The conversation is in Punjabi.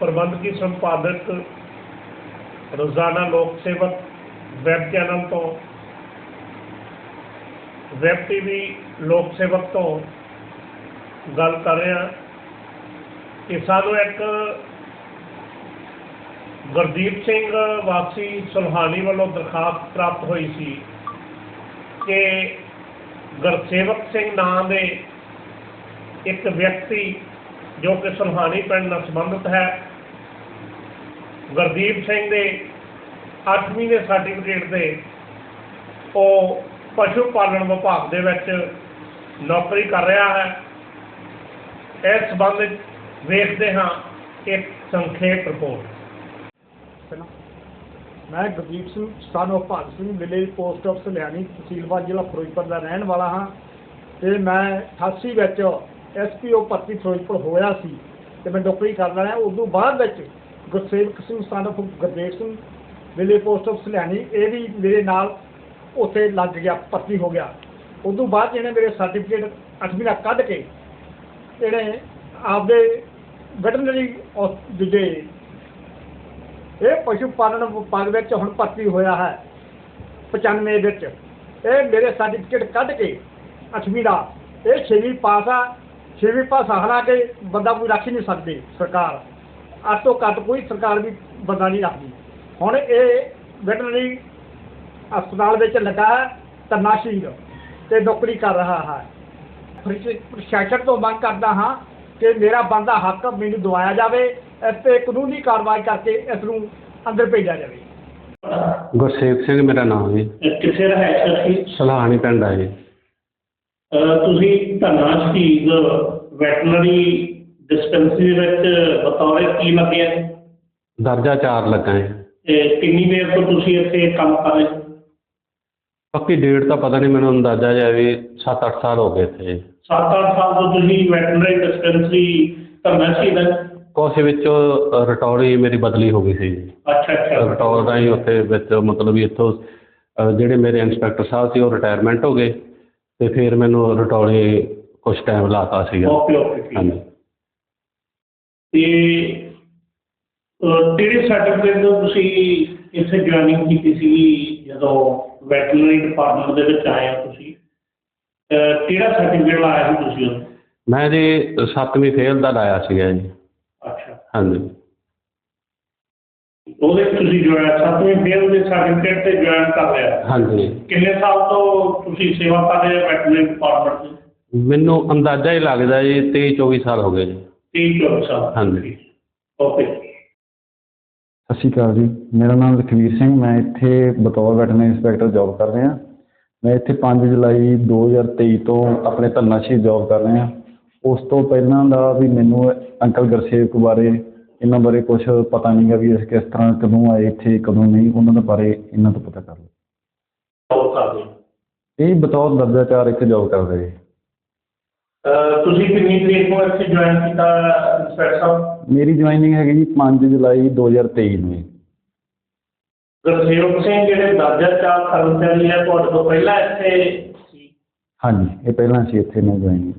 ਪ੍ਰਬੰਧਕੀ ਸੰਪਾਦਕ ਰੋਜ਼ਾਨਾ ਲੋਕ ਸੇਵਕ ਵੈਬ ਚੈਨਲ ਤੋਂ, ਵੈਬ ਟੀਵੀ ਲੋਕ ਸੇਵਕ ਤੋਂ ਗੱਲ ਕਰ ਰਿਹਾ। ਕਿ ਸਾਨੂੰ ਇੱਕ ਗੁਰਦੀਪ ਸਿੰਘ ਵਾਪਸੀ ਸੁਲਹਾਨੀ ਵੱਲੋਂ ਦਰਖਾਸਤ ਪ੍ਰਾਪਤ ਹੋਈ ਸੀ ਕਿ ਗੁਰਸੇਵਕ ਸਿੰਘ ਨਾਂ ਦੇ ਇੱਕ ਵਿਅਕਤੀ ਜੋ ਕਿ ਸੁਲਹਾਨੀ ਪਿੰਡ ਨਾਲ ਸੰਬੰਧਿਤ ਹੈ। ਗੁਰਦੀਪ ਸਿੰਘ ਦੇ 8ਵੀਂ ਦੇ ਸਰਟੀਫਿਕੇਟ ਤੇ ਉਹ ਪਸ਼ੂ ਪਾਲਣ ਵਿਭਾਗ ਦੇ ਵਿੱਚ ਨੌਕਰੀ ਕਰ ਰਿਹਾ ਹੈ। ਇਸ ਸੰਬੰਧ ਵਿੱਚ ਵੇਖਦੇ ਹਾਂ ਇੱਕ ਸੰਖੇਪ ਰਿਪੋਰਟ। ਮੈਂ ਗੁਰਦੀਪ ਸਿੰਘ ਸਾਨੂੰ Bhagat Singh village post office Liani ਤਹਿਸੀਲਵਾਦ ਜ਼ਿਲ੍ਹਾ ਫਿਰੋਜ਼ਪੁਰ ਦਾ ਰਹਿਣ ਵਾਲਾ ਹਾਂ। ਤੇ ਮੈਂ 88 ਵਿੱਚ ਐਸਪੀਓ ਭਰਤੀ ਫਿਰੋਜ਼ਪੁਰ ਹੋਇਆ ਸੀ ਤੇ ਮੈਂ ਨੌਕਰੀ ਕਰਦਾ ਰਿਹਾ ਉਦੋਂ ਬਾਅਦ ਵਿੱਚ ਗੁਰਸੇਵਕ ਸਿੰਘ ਸਨ ਸਾਨੂੰ Gurdev Singh village post office Saliani ਇਹ ਵੀ ਮੇਰੇ ਨਾਲ ਉੱਥੇ ਲੱਗ ਗਿਆ, ਭਰਤੀ ਹੋ ਗਿਆ। ਉਦੋਂ ਬਾਅਦ ਜਿਹਨੇ ਮੇਰੇ ਸਰਟੀਫਿਕੇਟ 8ਵੀਂ ਦਾ ਕੱਢ ਕੇ ਜਿਹੜੇ ਆਪਦੇ ਵੈਟਰਨਰੀ ਦੂਜੇ ਇਹ ਪਸ਼ੂ ਪਾਲਣ ਵਿਭਾਗ ਵਿੱਚ ਹੁਣ ਭਰਤੀ ਹੋਇਆ ਹੈ 95 ਵਿੱਚ। ਇਹ ਮੇਰੇ ਸਰਟੀਫਿਕੇਟ ਕੱਢ ਕੇ 8ਵੀਂ ਦਾ ਇਹ 6ਵੀਂ ਪਾਸ ਆ। 6ਵੀਂ ਪਾਸ ਹਾਲਾਂਕਿ ਬੰਦਾ ਕੋਈ ਰੱਖ ਹੀ ਨਹੀਂ ਸਕਦੀ ਸਰਕਾਰ। ਅੱਜ ਤੋਂ ਘੱਟ ਕੋਈ ਸਰਕਾਰ ਵੀ ਬੰਦਾ ਨਹੀਂ ਰੱਖਦੀ। ਹੁਣ ਇਹ ਵੈਟਰਨਰੀ ਹਸਪਤਾਲ ਵਿੱਚ ਲੱਗਾ ਹੈ ਤਰਨਾ ਸਿੰਘ ਤੇ ਨੌਕਰੀ ਕਰ ਰਿਹਾ ਹੈ। ਪ੍ਰਸ਼- ਪ੍ਰਸ਼ਾਸਨ ਤੋਂ ਮੰਗ ਕਰਦਾ ਹਾਂ ਕਿ ਮੇਰਾ ਬੰਦਾ ਹੱਕ ਮੈਨੂੰ ਦਵਾਇਆ ਜਾਵੇ ਇਸ ਤੇ ਕਾਨੂੰਨੀ ਕਾਰਵਾਈ ਕਰਕੇ ਇਸ ਨੂੰ ਅੰਦਰ ਭੇਜਿਆ ਜਾਵੇ। ਗੁਰਸੇਵਕ ਸਿੰਘ ਮੇਰਾ ਨਾਮ ਹੈ ਕਿਸੇ ਰਹਿ ਸੀ ਸਲਾਹਣੀ ਪਿੰਡ ਹੈ ਜੀ। ਤੁਸੀਂ ਧੰਨਾ ਸ਼ਹੀਦ ਵੈਟਰਨਰੀ ਡਿਸਪੈਂਸਰੀ ਵਿੱਚ ਬਤੌਰ ਕੀ ਲੱਗੇ ਆ? ਦਰਜਾ 4 ਲੱਗਾ ਹੈ। ਤੇ ਕਿੰਨੀ ਦੇਰ ਤੋਂ ਤੁਸੀਂ ਇੱਥੇ ਕੰਮ ਕਰ ਰਹੇ ਪੱਕੀ ਡੇਟ ਤਾਂ ਪਤਾ ਨਹੀਂ ਮੈਨੂੰ ਅੰਦਾਜ਼ਾ ਜਿਹਾ ਵੀ 7-8 ਸਾਲ ਹੋ ਗਏ ਇੱਥੇ। 7-8 ਸਾਲ ਤੋਂ ਤੁਸੀਂ ਵੈਟਰਨਰੀ ਡਿਸਪੈਂਸਰੀ ਧੰਨਾ ਸ਼ਹੀਦ ਕੁਛ ਵਿੱਚੋਂ ਰਟੌਰੀ ਮੇਰੀ ਬਦਲੀ ਹੋ ਗਈ ਸੀ ਜੀ। ਅੱਛਾ ਅੱਛਾ। ਰਟੌਰ ਦਾ ਹੀ ਉੱਥੇ ਵਿੱਚ ਮਤਲਬ ਵੀ ਇੱਥੋਂ ਜਿਹੜੇ ਮੇਰੇ ਇੰਸਪੈਕਟਰ ਸਾਹਿਬ ਸੀ ਉਹ ਰਿਟਾਇਰਮੈਂਟ ਹੋ ਗਏ। ਤੇ ਫਿਰ ਮੈਨੂੰ ਰਟੌਰੇ ਕੁਛ ਟਾਈਮ ਲਾਤਾ ਸੀਗਾ। ਓਕੇ ਓਕੇ ਠੀਕ ਹਾਂਜੀ। ਤੇ ਅਹ, ਕਿਹੜੇ ਸਰਟੀਫਿਕੇਟ ਤੋਂ ਤੁਸੀਂ ਇੱਥੇ ਜੁਆਇਨਿੰਗ ਕੀਤੀ ਸੀ ਜਦੋਂ ਵੈਟਰਨਰੀ ਡਿਪਾਰਟਮੈਂਟ ਦੇ ਵਿੱਚ ਆਏ ਹੋ ਤੁਸੀਂ ਅਹ, ਕਿਹੜਾ ਸਰਟੀਫਿਕੇਟ ਲਾਇਆ ਸੀ ਤੁਸੀਂ ਉਦੋਂ? ਮੈਂ ਜੀ 7ਵੀਂ ਫੇਲ ਦਾ ਲਾਇਆ ਸੀਗਾ ਜੀ। ਅੱਛਾ। ਹਾਂਜੀ। ਉਹਦੇ 'ਚ ਤੁਸੀਂ ਜੁਆਇਨ ਸੱਤਵੇਂ ਫੇਲ ਦੇ ਸਰਟੀਫਿਕੇਟ ਤੇ ਜੁਆਇਨ ਕਰ ਲਿਆ। ਹਾਂਜੀ। ਕਿੰਨੇ ਸਾਲ ਤੋਂ ਤੁਸੀਂ ਸੇਵਾ ਕਰ ਰਹੇ ਹੋ ਵੈਟਰਨਰੀ ਡਿਪਾਰਟਮੈਂਟ 'ਚ ਮੈਨੂੰ ਅੰਦਾਜ਼ਾ ਹੀ ਲੱਗਦਾ ਜੀ 23-24 ਸਾਲ ਹੋ ਗਏ ਜੀ। 30 24 ਸਾਲ। ਹਾਂਜੀ। ਓਕੇ। ਸਤਿ ਸ਼੍ਰੀ ਅਕਾਲ ਜੀ। ਮੇਰਾ ਨਾਮ ਲਖਵੀਰ ਸਿੰਘ ਮੈਂ ਇੱਥੇ ਬਤੌਰ ਵੈਟਰਨਰੀ ਇੰਸਪੈਕਟਰ ਜੌਬ ਕਰ ਰਿਹਾ। ਮੈਂ ਇੱਥੇ 5 ਜੁਲਾਈ 2023 ਤੋਂ ਆਪਣੇ ਧੰਨਾਸ਼ੀ ਜੌਬ ਕਰ ਰਿਹਾ। ਉਸ ਤੋਂ ਪਹਿਲਾਂ ਦਾ ਵੀ ਮੈਨੂੰ ਅੰਕਲ ਗੁਰਸੇਵਕ ਬਾਰੇ ਇਹਨਾਂ ਬਾਰੇ ਕੁਝ ਪਤਾ ਨਹੀਂਗਾ ਵੀ ਇਸ ਕਿਸ ਤਰ੍ਹਾਂ ਕਦੋਂ ਆਏ ਇੱਥੇ ਕਦੋਂ ਨਹੀਂ ਉਹਨਾਂ ਦੇ ਬਾਰੇ ਇਹਨਾਂ ਤੋਂ ਪਤਾ ਕਰ ਲਓ। ਜੌਬ ਕਰਦੇ ਇਹ ਬਤੌਰ ਦਰਜਾ ਚਾਰ ਇੱਥੇ ਜੌਬ ਕਰ ਰਹੇ ਅਹ, ਤੁਸੀਂ ਕਿੰਨੀ ਤਰੀਕ ਨੂੰ ਇੱਥੇ ਜੁਆਇਨ ਕੀਤਾ ਇੰਸਪੈਕਟਰ ਸਾਹਿਬ? ਮੇਰੀ ਜੁਆਇਨਿੰਗ ਹੈਗੀ ਜੀ 5 ਜੁਲਾਈ 2023 ਨੂੰ ਜੀ। ਗੁਰਸੇਵਕ ਸਿੰਘ ਜਿਹੜੇ ਦਰਜਾ ਚਾਰ ਕਰਮਚਾਰੀ ਹੈ ਤੁਹਾਡੇ ਤੋਂ ਪਹਿਲਾਂ ਇੱਥੇ ਸੀ? ਹਾਂਜੀ ਇਹ ਪਹਿਲਾਂ ਸੀ ਇੱਥੇ ਮੈਂ ਜੁਆਇਨਿੰਗ